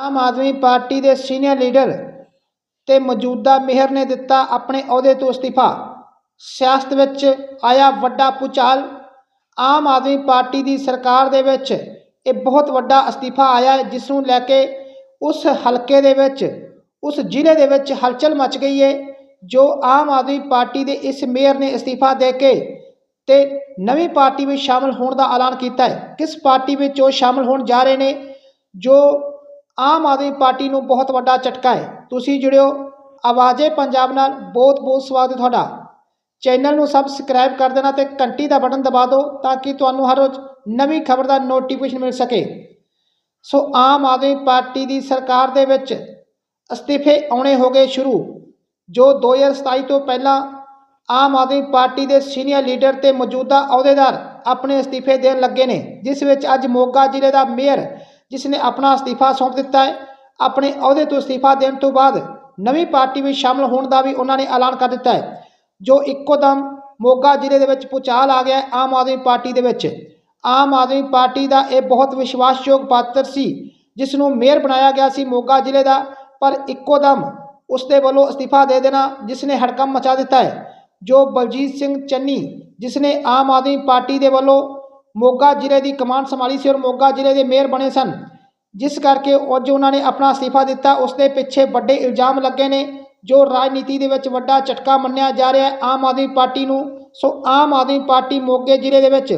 ਆਮ Aadmi party ਦੇ senior leader ਤੇ ਮੌਜੂਦਾ ਮੇਅਰ ਨੇ ਦਿੱਤਾ ਆਪਣੇ ਅਹੁਦੇ ਤੋਂ ਅਸਤੀਫਾ। ਸਿਆਸਤ ਵਿੱਚ ਆਇਆ ਵੱਡਾ ਭੁਚਾਲ। ਆਮ ਆਦਮੀ ਪਾਰਟੀ ਦੀ ਸਰਕਾਰ ਦੇ ਵਿੱਚ ਇਹ ਬਹੁਤ ਵੱਡਾ ਅਸਤੀਫਾ ਆਇਆ ਜਿਸ ਨੂੰ ਲੈ ਕੇ ਉਸ ਹਲਕੇ ਦੇ ਵਿੱਚ, ਉਸ ਜ਼ਿਲ੍ਹੇ ਦੇ ਵਿੱਚ ਹਲਚਲ ਮਚ ਗਈ ਹੈ, ਜੋ ਆਮ ਆਦਮੀ ਪਾਰਟੀ ਦੇ ਇਸ ਮੇਅਰ ਨੇ ਅਸਤੀਫਾ ਦੇ ਕੇ ਤੇ ਨਵੀਂ ਪਾਰਟੀ ਵਿੱਚ ਸ਼ਾਮਲ ਹੋਣ ਦਾ ਐਲਾਨ ਕੀਤਾ ਹੈ। ਕਿਸ ਪਾਰਟੀ ਵਿੱਚ ਉਹ ਸ਼ਾਮਲ ਹੋਣ ਜਾ ਰਹੇ ਨੇ, ਜੋ ਆਮ ਆਦਮੀ ਪਾਰਟੀ ਨੂੰ ਬਹੁਤ ਵੱਡਾ ਝਟਕਾ ਹੈ। ਤੁਸੀਂ ਜੁੜਿਓ। ਆਵਾਜ਼ੇ ਪੰਜਾਬ ਨਾਲ। ਬਹੁਤ ਬਹੁਤ ਸਵਾਗਤ ਹੈ ਤੁਹਾਡਾ। ਚੈਨਲ ਨੂੰ ਸਬਸਕ੍ਰਾਈਬ ਕਰ ਦੇਣਾ ਤੇ ਘੰਟੀ ਦਾ ਬਟਨ ਦਬਾ ਦਿਓ ਤਾਂ ਕਿ ਤੁਹਾਨੂੰ ਹਰ ਰੋਜ਼ ਨਵੀਂ ਖਬਰ ਦਾ ਨੋਟੀਫਿਕੇਸ਼ਨ ਮਿਲ ਸਕੇ। ਸੋ ਆਮ ਆਦਮੀ ਪਾਰਟੀ ਦੀ ਸਰਕਾਰ ਦੇ ਵਿੱਚ ਅਸਤੀਫੇ ਆਉਣੇ ਹੋ ਗਏ ਸ਼ੁਰੂ, ਜੋ 2027 ਤੋਂ ਪਹਿਲਾਂ ਆਮ ਆਦਮੀ ਪਾਰਟੀ ਦੇ ਸੀਨੀਅਰ ਲੀਡਰ ਤੇ ਮੌਜੂਦਾ ਅਹੁਦੇਦਾਰ ਆਪਣੇ ਅਸਤੀਫੇ ਦੇਣ ਲੱਗੇ ਨੇ, ਜਿਸ ਵਿੱਚ ਅੱਜ ਮੋਗਾ ਜ਼ਿਲ੍ਹੇ ਦਾ ਮੇਅਰ ਜਿਸ ਨੇ ਆਪਣਾ ਅਸਤੀਫਾ ਸੌਂਪ ਦਿੱਤਾ ਹੈ, ਆਪਣੇ ਅਹੁਦੇ ਤੋਂ ਅਸਤੀਫਾ ਦੇਣ ਤੋਂ ਬਾਅਦ ਨਵੀਂ ਪਾਰਟੀ ਵਿੱਚ ਸ਼ਾਮਲ ਹੋਣ ਦਾ ਵੀ ਉਹਨਾਂ ਨੇ ਐਲਾਨ ਕਰ ਦਿੱਤਾ ਹੈ, ਜੋ ਇੱਕੋ ਦਮ ਮੋਗਾ ਜ਼ਿਲ੍ਹੇ ਦੇ ਵਿੱਚ ਪੁਚਾਲ ਆ ਗਿਆ ਆਮ ਆਦਮੀ ਪਾਰਟੀ ਦੇ ਵਿੱਚ। ਆਮ ਆਦਮੀ ਪਾਰਟੀ ਦਾ ਇਹ ਬਹੁਤ ਵਿਸ਼ਵਾਸਯੋਗ ਪਾਤਰ ਸੀ ਜਿਸ ਨੂੰ ਮੇਅਰ ਬਣਾਇਆ ਗਿਆ ਸੀ ਮੋਗਾ ਜ਼ਿਲ੍ਹੇ ਦਾ, ਪਰ ਇੱਕੋ ਦਮ ਉਸ ਦੇ ਵੱਲੋਂ ਅਸਤੀਫਾ ਦੇ ਦੇਣਾ ਜਿਸ ਨੇ ਹੜਕੰਪ ਮਚਾ ਦਿੱਤਾ ਹੈ, ਜੋ ਬਲਜੀਤ ਸਿੰਘ ਚੰਨੀ ਜਿਸ ਨੇ ਆਮ ਆਦਮੀ ਪਾਰਟੀ ਦੇ ਵੱਲੋਂ ਮੋਗਾ ਜ਼ਿਲ੍ਹੇ ਦੀ ਕਮਾਨ ਸੰਭਾਲੀ ਸੀ ਔਰ ਮੋਗਾ ਜ਼ਿਲ੍ਹੇ ਦੇ ਮੇਅਰ ਬਣੇ ਸਨ। ਜਿਸ ਕਰਕੇ ਅੱਜ ਉਹਨਾਂ ਨੇ ਆਪਣਾ ਅਸਤੀਫਾ ਦਿੱਤਾ। ਉਸ ਦੇ ਪਿੱਛੇ ਵੱਡੇ ਇਲਜ਼ਾਮ ਲੱਗੇ ਨੇ। ਜੋ ਰਾਜਨੀਤੀ ਦੇ ਵਿੱਚ ਵੱਡਾ ਝਟਕਾ ਮੰਨਿਆ ਜਾ ਰਿਹਾ ਹੈ। ਆਮ ਆਦਮੀ ਪਾਰਟੀ ਨੂੰ। ਸੋ ਆਮ ਆਦਮੀ ਪਾਰਟੀ ਮੋਗੇ ਜ਼ਿਲ੍ਹੇ ਦੇ ਵਿੱਚ,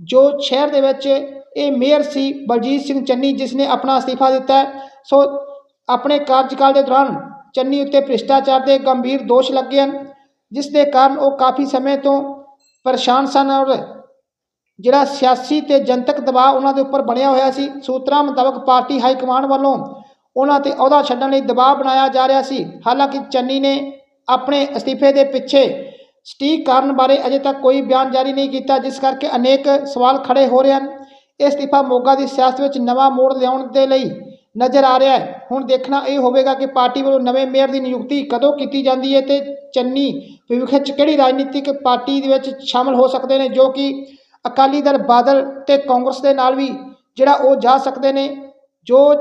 ਜੋ ਸ਼ਹਿਰ ਦੇ ਵਿੱਚ ਇਹ ਮੇਅਰ ਸੀ ਬਲਜੀਤ ਸਿੰਘ ਚੰਨੀ ਜਿਸ ਨੇ ਆਪਣਾ ਅਸਤੀਫਾ ਦਿੱਤਾ ਸੋ ਆਪਣੇ ਕਾਰਜਕਾਲ ਦੇ ਦੌਰਾਨ ਚੰਨੀ ਉੱਤੇ ਭ੍ਰਿਸ਼ਟਾਚਾਰ ਦੇ ਗੰਭੀਰ ਦੋਸ਼ ਲੱਗੇ ਹਨ। ਜਿਸ ਦੇ ਕਾਰਨ ਉਹ ਕਾਫੀ ਸਮੇਂ ਤੋਂ ਪਰੇਸ਼ਾਨ ਸਨ ਔਰ ਜਿਹੜਾ ਸਿਆਸੀ ਤੇ ਜਨਤਕ ਦਬਾਅ ਉਹਨਾਂ ਦੇ ਉੱਪਰ ਬਣਿਆ ਹੋਇਆ ਸੀ, ਸੂਤਰਾਂ ਮੁਤਾਬਕ ਪਾਰਟੀ ਹਾਈ ਕਮਾਂਡ ਵੱਲੋਂ ਉਹਨਾਂ ਤੇ ਅਹੁਦਾ ਛੱਡਣ ਲਈ ਦਬਾਅ ਬਣਾਇਆ ਜਾ ਰਿਹਾ ਸੀ। ਹਾਲਾਂਕਿ ਚੰਨੀ ਨੇ ਆਪਣੇ ਅਸਤੀਫੇ ਦੇ ਪਿੱਛੇ ਸਟੀਕ ਕਾਰਨ ਬਾਰੇ ਅਜੇ ਤੱਕ ਕੋਈ ਬਿਆਨ ਜਾਰੀ ਨਹੀਂ ਕੀਤਾ, ਜਿਸ ਕਰਕੇ ਅਨੇਕ ਸਵਾਲ ਖੜੇ ਹੋ ਰਹੇ ਹਨ। ਇਹ ਅਸਤੀਫਾ ਮੋਗਾ ਦੀ ਸਿਆਸਤ ਵਿੱਚ ਨਵਾਂ ਮੋੜ ਲਿਆਉਣ ਦੇ ਲਈ ਨਜ਼ਰ ਆ ਰਿਹਾ ਹੈ। ਹੁਣ ਦੇਖਣਾ ਇਹ ਹੋਵੇਗਾ ਕਿ ਪਾਰਟੀ ਵੱਲੋਂ ਨਵੇਂ ਮੇਅਰ ਦੀ ਨਿਯੁਕਤੀ ਕਦੋਂ ਕੀਤੀ ਜਾਂਦੀ ਹੈ ਤੇ ਚੰਨੀ ਭਵਿੱਖ ਵਿੱਚ ਕਿਹੜੀ ਰਾਜਨੀਤਿਕ ਪਾਰਟੀ ਦੇ ਵਿੱਚ ਸ਼ਾਮਲ ਹੋ ਸਕਦੇ ਨੇ, ਜੋ ਕਿ ਅਕਾਲੀ ਦਲ ਬਾਦਲ ਤੇ ਕਾਂਗਰਸ ਦੇ ਨਾਲ ਵੀ ਜਿਹੜਾ ਉਹ ਜਾ ਸਕਦੇ ਨੇ, ਜੋ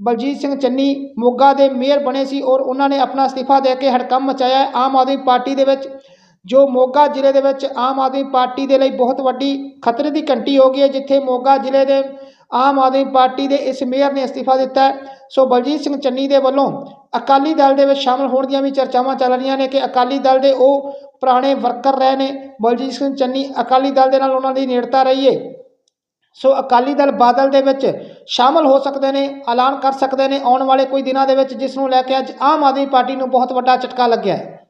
ਬਲਜੀਤ ਸਿੰਘ ਚੰਨੀ ਮੋਗਾ ਦੇ ਮੇਅਰ ਬਣੇ ਸੀ ਔਰ ਉਹਨਾਂ ਨੇ ਆਪਣਾ ਅਸਤੀਫਾ ਦੇ ਕੇ ਹੜਕੰਮ ਮਚਾਇਆ ਆਮ ਆਦਮੀ ਪਾਰਟੀ ਦੇ ਵਿੱਚ, ਜੋ ਮੋਗਾ ਜ਼ਿਲ੍ਹੇ ਦੇ ਵਿੱਚ ਆਮ ਆਦਮੀ ਪਾਰਟੀ ਦੇ ਲਈ ਬਹੁਤ ਵੱਡੀ ਖਤਰੇ ਦੀ ਘੰਟੀ ਹੋ ਗਈ ਹੈ, ਜਿੱਥੇ ਮੋਗਾ ਜ਼ਿਲ੍ਹੇ ਦੇ ਆਮ ਆਦਮੀ ਪਾਰਟੀ ਦੇ ਇਸ ਮੇਅਰ ਨੇ ਅਸਤੀਫਾ ਦਿੱਤਾ ਹੈ। ਸੋ ਬਲਜੀਤ ਸਿੰਘ ਚੰਨੀ ਦੇ ਵੱਲੋਂ ਅਕਾਲੀ ਦਲ ਦੇ ਵਿੱਚ ਸ਼ਾਮਲ ਹੋਣ ਦੀਆਂ ਵੀ ਚਰਚਾਵਾਂ ਚੱਲ ਰਹੀਆਂ ਨੇ ਕਿ ਅਕਾਲੀ ਦਲ ਦੇ ਉਹ ਪੁਰਾਣੇ ਵਰਕਰ ਰਹੇ ਨੇ, ਬਲਜੀਤ ਸਿੰਘ ਚੰਨੀ ਅਕਾਲੀ ਦਲ ਦੇ ਨਾਲ ਉਹਨਾਂ ਦੀ ਨੇੜਤਾ ਰਹੀ ਹੈ ਸੋ ਅਕਾਲੀ ਦਲ ਬਾਦਲ ਦੇ ਵਿੱਚ ਸ਼ਾਮਲ ਹੋ ਸਕਦੇ ਨੇ, ਐਲਾਨ ਕਰ ਸਕਦੇ ਨੇ ਆਉਣ ਵਾਲੇ ਕੋਈ ਦਿਨਾਂ ਦੇ ਵਿੱਚ, ਜਿਸ ਨੂੰ ਲੈ ਕੇ ਅੱਜ ਆਮ ਆਦਮੀ ਪਾਰਟੀ ਨੂੰ ਬਹੁਤ ਵੱਡਾ ਝਟਕਾ ਲੱਗਿਆ ਹੈ।